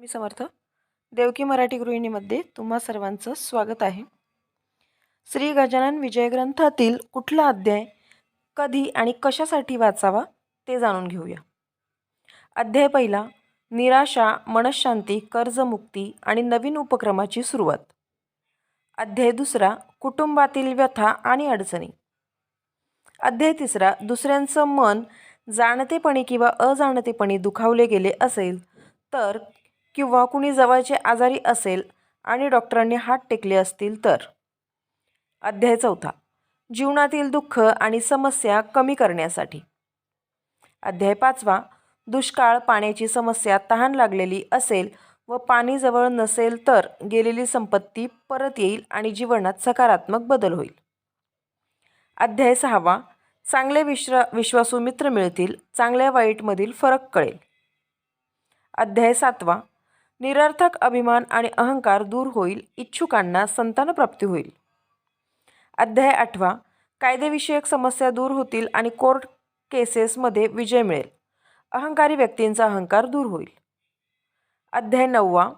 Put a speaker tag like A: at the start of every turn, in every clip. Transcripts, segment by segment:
A: मी समर्थ. देवकी मराठी गृहिणीमध्ये तुम्हा सर्वांचं स्वागत आहे. श्री गजानन विजय ग्रंथातील कुठला अध्याय कधी आणि कशासाठी वाचावा ते जाणून घेऊया. अध्याय पहिला निराशा मनशांती कर्जमुक्ती आणि नवीन उपक्रमाची सुरुवात. अध्याय दुसरा कुटुंबातील व्यथा आणि अडचणी. अध्याय तिसरा दुसऱ्यांचं मन जाणतेपणी किंवा अजाणतेपणी दुखावले गेले असेल तर किंवा कुणी जवळचे आजारी असेल आणि डॉक्टरांनी हात टेकले असतील तर. अध्याय चौथा. जीवनातील दुःख आणि समस्या कमी करण्यासाठी. अध्याय पाचवा. दुष्काळ पाण्याची समस्या तहान लागलेली असेल व पाणी जवळ नसेल तर गेलेली संपत्ती परत येईल आणि जीवनात सकारात्मक बदल होईल. अध्याय सहावा. चांगले विश्रा विश्वासू मित्र मिळतील चांगल्या वाईटमधील फरक कळेल. अध्याय सातवा. निरर्थक अभिमान आणि अहंकार दूर होईल इच्छुकांना संतानप्राप्ती होईल. अध्याय आठवा. कायदेविषयक समस्या दूर होतील आणि कोर्ट केसेसमध्ये विजय मिळेल. अहंकारी व्यक्तींचा अहंकार दूर होईल. अध्याय नववा.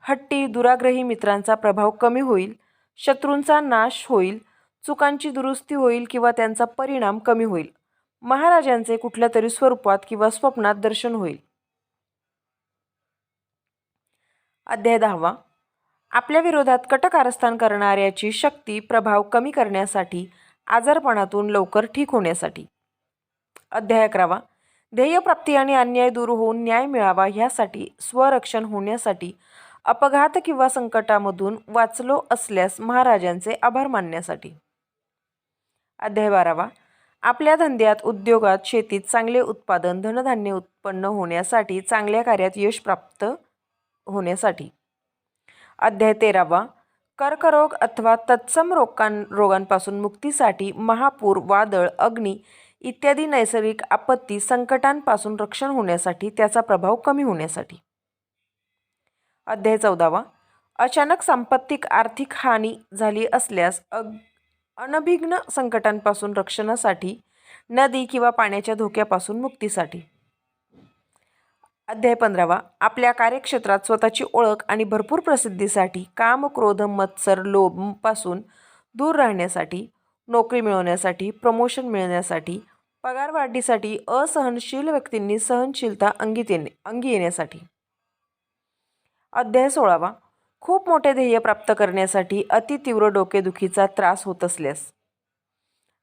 A: हट्टी दुराग्रही मित्रांचा प्रभाव कमी होईल शत्रूंचा नाश होईल चुकांची दुरुस्ती होईल किंवा त्यांचा परिणाम कमी होईल. महाराजांचे कुठल्या तरी स्वरूपात किंवा स्वप्नात दर्शन होईल. अध्याय दहावा. आपल्या विरोधात कटकारस्थान करणाऱ्याची शक्ती प्रभाव कमी करण्यासाठी आजारपणातून लवकर ठीक होण्यासाठी. अध्याय अकरावा. ध्येयप्राप्ती आणि अन्याय दूर होऊन न्याय मिळावा ह्यासाठी स्वरक्षण होण्यासाठी अपघात किंवा संकटामधून वाचलो असल्यास महाराजांचे आभार मानण्यासाठी. अध्याय बारावा. आपल्या धंद्यात उद्योगात शेतीत चांगले उत्पादन धनधान्य उत्पन्न होण्यासाठी चांगल्या कार्यात यश प्राप्त होण्यासाठी. अध्याय तेरावा. कर्करोग अथवा तत्सम रोगां रोगांपासून मुक्तीसाठी महापूर वादळ अग्नी इत्यादी नैसर्गिक आपत्ती संकटांपासून रक्षण होण्यासाठी त्याचा प्रभाव कमी होण्यासाठी. अध्याय चौदावा. अचानक सांपत्तिक आर्थिक हानी झाली असल्यास अग अनभिघ्न संकटांपासून रक्षणासाठी नदी किंवा पाण्याच्या धोक्यापासून मुक्तीसाठी. अध्याय पंधरावा. आपल्या कार्यक्षेत्रात स्वतःची ओळख आणि भरपूर प्रसिद्धीसाठी काम क्रोध मत्सर लोभपासून दूर राहण्यासाठी नोकरी मिळवण्यासाठी प्रमोशन मिळण्यासाठी पगार वाढीसाठी असहनशील व्यक्तींनी सहनशीलता अंगीत येणे अंगी येण्यासाठी. अध्याय सोळावा. खूप मोठे ध्येय प्राप्त करण्यासाठी अतितीव्र डोकेदुखीचा त्रास होत असल्यास.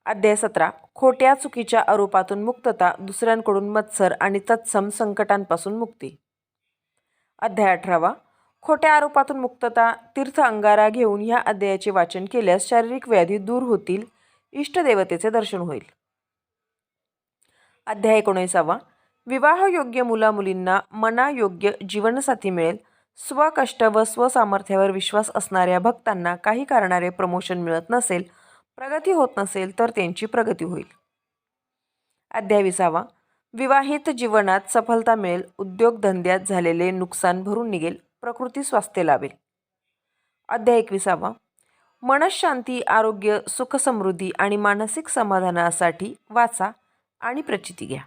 A: अध्याय सतरा. खोट्या चुकीच्या आरोपातून मुक्तता दुसऱ्यांकडून मत्सर आणि तत्सम संकटांपासून मुक्ती. अध्याय अठरावा. खोट्या आरोपातून मुक्तता तीर्थ अंगारा घेऊन ह्या अध्यायाचे वाचन केल्यास शारीरिक व्याधी दूर होतील इष्टदेवतेचे दर्शन होईल. अध्याय एकोणीसावा. विवाहयोग्य मुलामुलींना मनायोग्य जीवनसाथी मिळेल. स्वकष्ट व स्वसामर्थ्यावर विश्वास असणाऱ्या भक्तांना काही कारणारे प्रमोशन मिळत नसेल प्रगती होत नसेल तर त्यांची प्रगती होईल. अध्याय विसावा. विवाहित जीवनात सफलता मिळेल उद्योगधंद्यात झालेले नुकसान भरून निघेल प्रकृती स्वास्थ्य लाभेल. अध्याय एकविसावा. मनशांती आरोग्य सुखसमृद्धी आणि मानसिक समाधानासाठी वाचा आणि प्रचिती घ्या.